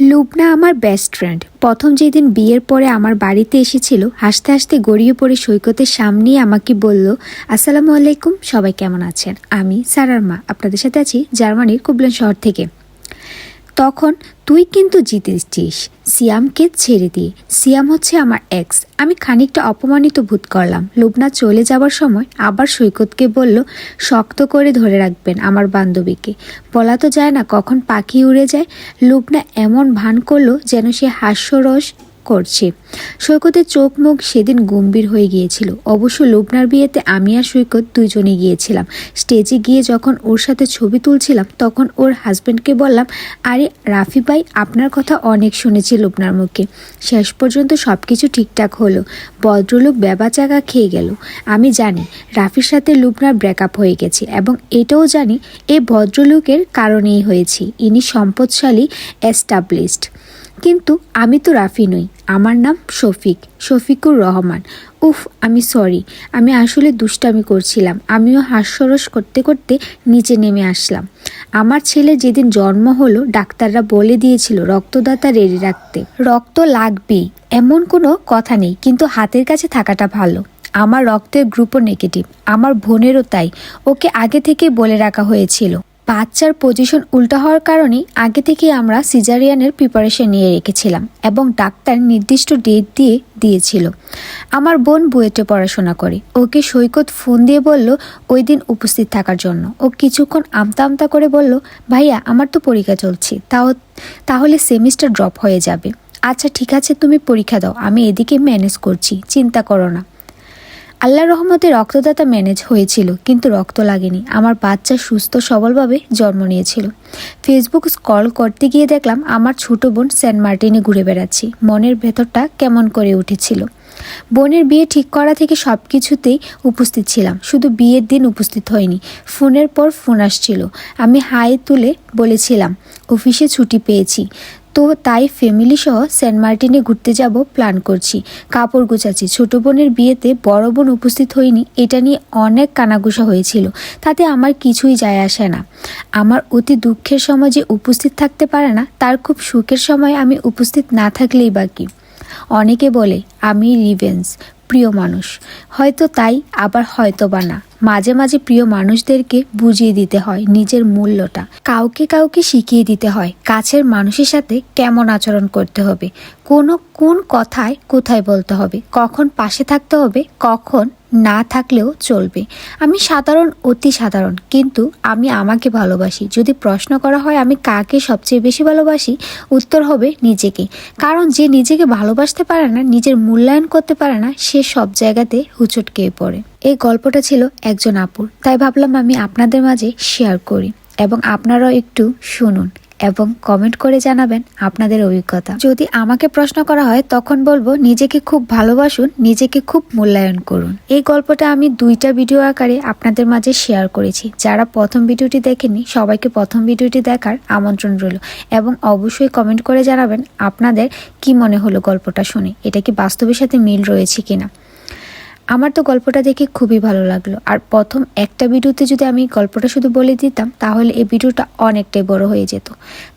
লুবনা আমার best friend প্রথম যেদিন বিয়ের পরে আমার বাড়িতে এসেছিল, হাসতে হাসতে গড়িয়ে পড়ে সৈকতের সামনেই আমাকে বলল, আসসালামু আলাইকুম, সবাই কেমন আছেন? আমি, সারার মা, আপনাদের সাথে আছি জার্মানির কুবলান শহর থেকে। তখন তুই কিন্তু জিতেছিস। সিয়ামকে ছেড়ে দিয়ে সিয়াম হচ্ছে আমার এক্স আমি খানিকটা অপমানিত ভূত করলাম। লুবনা চলে যাবার সময় আবার সৈকতকে বলল, শক্ত করে ধরে রাখবেন আমার বান্ধবীকে। বলা তো যায় না কখন পাখি উড়ে যায়। লুবনা এমন ভান করল যেন সে হাস্যরস করছে। সৈকতের চোখ মুখ সেদিন গম্ভীর হয়ে গিয়েছিল। অবশ্য লুবনার বিয়েতে আমি আর সৈকত দুইজনে গিয়েছিলাম। স্টেজে গিয়ে যখন ওর সাথে ছবি তুলছিলাম, তখন ওর হাজব্যান্ডকে বললাম, আরে, রাফি ভাই, আপনার কথা অনেক শুনেছি লুবনার মুখে। শেষ পর্যন্ত সব কিছু ঠিকঠাক হলো। ভদ্রলোক বেবা চাকা খেয়ে গেল। আমি জানি, রাফির সাথে লুবনার ব্রেকআপ হয়ে গেছে এবং এটাও জানি, এ ভদ্রলোকের কারণেই হয়েছে। ইনি সম্পদশালী এস্টাবলিশড কিন্তু আমি তো রাফি নই। আমার নাম শফিক, শফিকুর রহমান। উফ, আমি সরি আমি আসলে দুষ্টামি করছিলাম। আমিও হাস্যরস করতে করতে নিচে নেমে আসলাম। আমার ছেলে যেদিন জন্ম হলো, ডাক্তাররা বলে দিয়েছিল রক্তদাতা রেডি রাখতে। রক্ত লাগবেই, এমন কোনো কথা নেই, কিন্তু হাতের কাছে থাকাটা ভালো। আমার রক্তের গ্রুপও নেগেটিভ আমার বোনেরও তাই। ওকে আগে থেকে বলে রাখা হয়েছিল। বাচ্চার পজিশন উল্টা হওয়ার কারণেই আগে থেকে আমরা সিজারিয়ানের প্রিপারেশন নিয়ে রেখেছিলাম এবং ডাক্তার নির্দিষ্ট ডেট দিয়ে দিয়েছিল। আমার বোন বুয়েটে পড়াশোনা করে। ওকে সৈকত ফোন দিয়ে বলল, ওই দিন উপস্থিত থাকার জন্য। ও কিছুক্ষণ আমতা আমতা করে বলল, ভাইয়া, আমার তো পরীক্ষা চলছে। তাও, তাহলে সেমিস্টার ড্রপ হয়ে যাবে। আচ্ছা ঠিক আছে, তুমি পরীক্ষা দাও। আমি এদিকে ম্যানেজ করছি। চিন্তা করো না। আল্লাহ রহমতে রক্তদাতা ম্যানেজ হয়েছিল, কিন্তু রক্ত লাগেনি। আমার বাচ্চা সুস্থ সবলভাবে জন্ম নিয়েছিল। ফেসবুক স্ক্রল করতে গিয়ে দেখলাম আমার ছোট বোন সেন্ট মার্টিনে ঘুরে বেড়াচ্ছি। মনের ভেতরটা কেমন করে উঠেছিল। বোনের বিয়ে ঠিক করা থেকে সব কিছুতেই উপস্থিত ছিলাম। শুধু বিয়ের দিন উপস্থিত হয়নি, ফোনের পর ফোন আসছিল। আমি হাই তুলে বলেছিলাম, অফিসে ছুটি পেয়েছি। তো তাই ফ্যামিলি সহ সেন্ট মার্টিনে ঘুরতে যাব প্ল্যান করছি। কাপড় গুছাচ্ছি। ছোট বোনের বিয়েতে বড় বোন উপস্থিত হয়নি, এটা নিয়ে অনেক কানাঘুষা হয়েছিল। তাতে আমার কিছুই যায় আসে না। আমার অতি দুঃখের সময় যে উপস্থিত থাকতে পারে না, তার খুব সুখের সময় আমি উপস্থিত না থাকলেই বাকি। অনেকে বলে, আমি রিভেন্স প্রিয় মানুষ। হয়তো তাই, আবার হয়তো বা না। মাঝে মাঝে প্রিয় মানুষদেরকে বুঝিয়ে দিতে হয় নিজের মূল্যটা। কাউকে কাউকে শিখিয়ে দিতে হয় কাছের মানুষের সাথে কেমন আচরণ করতে হবে। কোনো কোন কথায় কোথায় বলতে হবে? কখন পাশে থাকতে হবে? কখন না থাকলেও চলবে। আমি সাধারণ, অতি সাধারণ। কিন্তু আমি আমাকে ভালোবাসি। যদি প্রশ্ন করা হয় আমি কাকে সবচেয়ে বেশি ভালোবাসি, উত্তর হবে নিজেকে। কারণ যে নিজেকে ভালোবাসতে পারে না, নিজের মূল্যায়ন করতে পারে না, সে সব জায়গাতে হুচটকে পড়ে। এই গল্পটা ছিল একজন আপুর। তাই ভাবলাম আমি আপনাদের মাঝে শেয়ার করি এবং আপনারাও একটু শুনুন। এবং কমেন্ট করে জানাবেন আপনাদের অভিজ্ঞতা। যদি আমাকে প্রশ্ন করা হয়, তখন বলব, নিজেকে খুব ভালোবাসুন, নিজেকে খুব মূল্যায়ন করুন। এই গল্পটা আমি দুইটা ভিডিও আকারে আপনাদের মাঝে শেয়ার করেছি। যারা প্রথম ভিডিওটি দেখেনি সবাইকে প্রথম ভিডিওটি দেখার আমন্ত্রণ রইল। এবং অবশ্যই কমেন্ট করে জানাবেন, আপনাদের কি মনে হলো গল্পটা শুনে? এটা কি বাস্তবের সাথে মিল রয়েছে কিনা? আমার তো গল্পটা দেখে খুবই ভালো লাগল। আর প্রথম একটা ভিডিওতে যদি আমি গল্পটা শুধু বলে দিতাম তাহলে এই ভিডিওটা অনেকটাই বড় হয়ে যেত।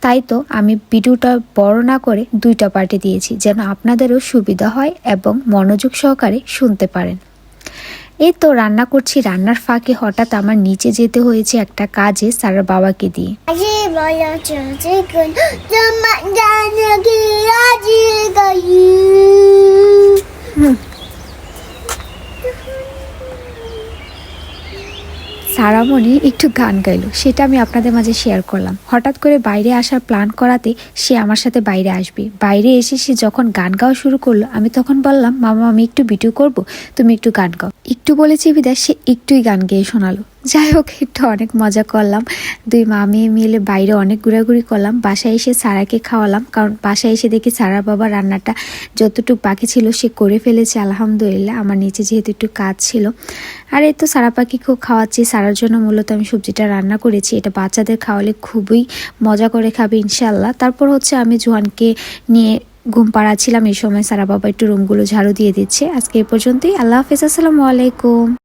তাই তো আমি ভিডিওটা বড় না করে দুইটা পার্টে দিয়েছি যেন আপনাদেরও সুবিধা হয় এবং মনোযোগ সহকারে শুনতে পারেন। এই তো রান্না করছি রান্নার ফাঁকে হঠাৎ আমার নিচে যেতে হয়েছে একটা কাজে সারার বাবাকে দিয়ে। 还 সারামণি একটু গান গাইলো, সেটা আমি আপনাদের মাঝে শেয়ার করলাম। হঠাৎ করে বাইরে আসার প্ল্যান করাতে সে আমার সাথে বাইরে আসবে। বাইরে এসে সে যখন গান গাওয়া শুরু করল, আমি তখন বললাম, মামা, আমি একটু ভিডিও করব, তুমি একটু গান গাও। একটু বলেছি বিদায়, সে একটুই গান গেয়ে শোনালো। যাই হোক, একটু অনেক মজা করলাম। দুই মা মেয়ে মিলে বাইরে অনেক ঘোরাঘুরি করলাম। বাসায় এসে সারাকে খাওয়ালাম, কারণ বাসায় এসে দেখি সারার বাবা রান্নাটা যতটুকু বাকি ছিল সে করে ফেলেছে, আলহামদুলিল্লাহ। আমার নিচে যেহেতু একটু কাজ ছিল। আর এই তো সারা পাখিকেও খাওয়াচ্ছি। সারার জন্য মূলত আমি সবজিটা রান্না করেছি। এটা বাচ্চাদের খাওয়ালে খুবই মজা করে খাবে ইনশাল্লাহ তারপর হচ্ছে আমি জোয়ানকে নিয়ে ঘুম পাড়াচ্ছিলাম। এই সময় সারা বাবা একটু রুমগুলো ঝাড়ু দিয়ে দিচ্ছে। আজকে এই পর্যন্তই। আল্লাহ হাফিজ। আসসালামু আলাইকুম।